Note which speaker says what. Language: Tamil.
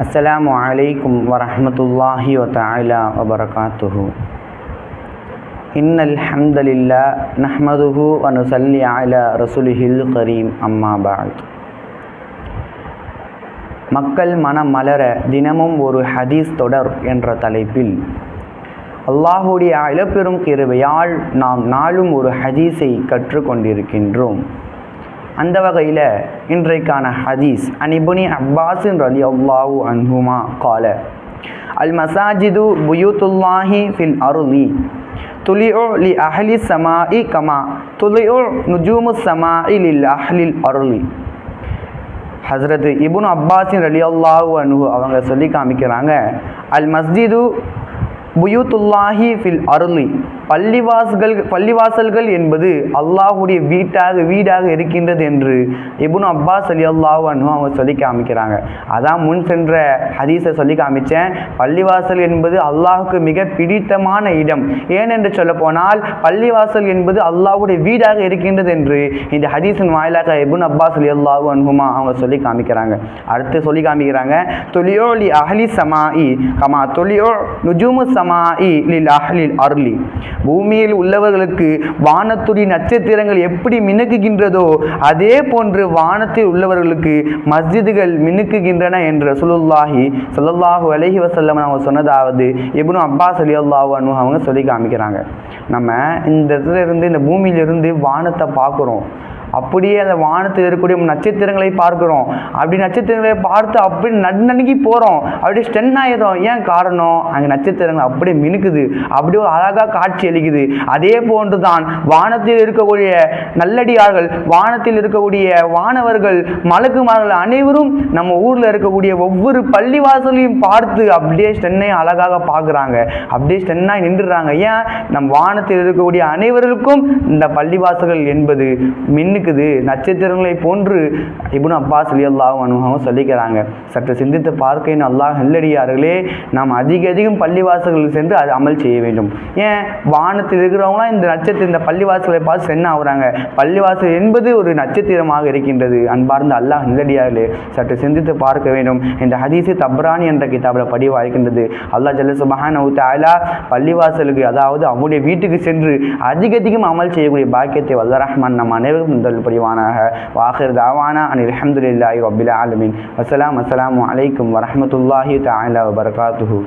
Speaker 1: السلام عليكم ورحمة الله وتعالى وبركاته إن الحمد لله نحمده ونصلي على رسوله الكريم أما بعد மக்கள் மனம் மலர தினமும் ஒரு ஹதீஸ் தொடர் என்ற தலைப்பில் அல்லாஹுடைய இழப்பெரும் கிருவையால் நாம் நாளும் ஒரு ஹதீஸை கற்றுக்கொண்டிருக்கின்றோம் அந்த வகையில் இன்றைக்கான ஹதீஸ் அனிபுனி அப்பாஸின் ரலி அல்லாஹூ அன்ஹுமா கால அல் மசாஜிது புயூத்துல்லாஹி ஃபில் அருளி துலிஉ லி அஹ்லி சமாஇ கமா துலிஉ நுஜூமு சமாஇ லில் அஹ்லில் அருளி ஹஸ்ரத் இபுன் அப்பாஸின் ரலி அல்லாஹூ அன்ஹு அவங்க சொல்லி காமிக்கிறாங்க அல் மஸ்ஜிது புயூத்துல்லாஹி ஃபில் அருளி பள்ளிவாசல்கள் பள்ளிவாசல்கள் என்பது அல்லாஹுடைய வீட்டாக வீடாக இருக்கின்றது என்று இபுன் அப்பாஸ் அலி அல்லாஹ் அனு அவங்க சொல்லி காமிக்கிறாங்க. அதான் முன் சென்ற ஹதீஸை சொல்லி காமிச்சேன். பள்ளிவாசல் என்பது அல்லாஹுக்கு மிக பிடித்தமான இடம். ஏனென்று சொல்ல போனால் பள்ளிவாசல் என்பது அல்லாஹுடைய வீடாக இருக்கின்றது என்று இந்த ஹதீஸின் வாயிலாக இபுன் அப்பாஸ் அலி அல்லாஹ் அனுகுமா அவங்க சொல்லி காமிக்கிறாங்க. அடுத்து சொல்லி காமிக்கிறாங்க தொலியோ லி அஹ்லி சமாஇ கமா தொலியோ நுஜூமு சமாஇ லில் அஹ்லில் அருளி பூமியில் உள்ளவர்களுக்கு வானத்துடி நட்சத்திரங்கள் எப்படி மினுக்குகின்றதோ அதே போன்று வானத்தில் உள்ளவர்களுக்கு மஸ்ஜிதுகள் மினுக்குகின்றன என்ற சுலுல்லாஹி சொல்லல்லாஹு அலஹி வசல்லம் அவங்க சொன்னதாவது இப்னு அப்பாஸ் அலி அல்லாஹு அவங்க சொல்லி காமிக்கிறாங்க. நம்ம இந்த இடத்துல இருந்து இந்த பூமியிலிருந்து வானத்தை பார்க்குறோம். அப்படியே அந்த வானத்தில் இருக்கக்கூடிய நட்சத்திரங்களை பார்க்குறோம். அப்படி நட்சத்திரங்களை பார்த்து அப்படி நடுநடுங்கி போகிறோம் அப்படியே ஸ்டென் ஆகிடும் ஏன் காரணம்? அங்கே நட்சத்திரங்கள் அப்படியே மினுக்குது. அப்படி ஒரு அழகாக காட்சி அளிக்குது. அதே போன்று தான் வானத்தில் இருக்கக்கூடிய நல்லடியார்கள் வானத்தில் இருக்கக்கூடிய வானவர்கள் மலக்குமார்கள் அனைவரும் நம்ம ஊரில் இருக்கக்கூடிய ஒவ்வொரு பள்ளிவாசலையும் பார்த்து அப்படியே ஸ்டென்னை அழகாக பார்க்குறாங்க. அப்படியே ஸ்டென்னாக நின்றுடுறாங்க ஏன்? நம் வானத்தில் இருக்கக்கூடிய அனைவருக்கும் இந்த பள்ளிவாசல்கள் என்பது மின்னு இருக்குது. நட்சத்திரங்களை போன்று இபுன் அப்பாஸ் அலி அல்லாஹ் அனுபவம் சொல்லிக்கிறாங்க. சற்று சிந்தித்து பார்க்கையின் அல்லாஹ் நல்லடியார்களே நாம் அதிக அதிகம் பள்ளிவாசல்கள் சென்று அது அமல் செய்ய வேண்டும். ஏன்? வானத்தில் இருக்கிறவங்களாம் இந்த நட்சத்திர இந்த பள்ளிவாசலை பார்த்து சென்ன ஆகுறாங்க பள்ளிவாசல் என்பது ஒரு நட்சத்திரமாக இருக்கின்றது. அன்பார்ந்த அல்லாஹ் நல்லடியார்களே சற்று சிந்தித்து பார்க்க வேண்டும். இந்த ஹதீஸு தப்ரானி என்ற கிதாபில் படிவாய்க்கின்றது அல்லாஹ் ஜல்ல சுபஹான் தாலா பள்ளிவாசலுக்கு அதாவது அவனுடைய வீட்டுக்கு சென்று அதிக அதிகம் அமல் செய்யக்கூடிய பாக்கியத்தை வல்ல ரஹ்மான் நம் அனைவரும் இந்த முதல் புரிவானாக வாஹிர் தாவானா அனில் அஹமதுல்லாஹி ரபில் ஆலமின் வசலாம் அஸ்லாம் அலைக்கும் வரமத்துல்லாஹி தாலா வபரகாத்துஹூ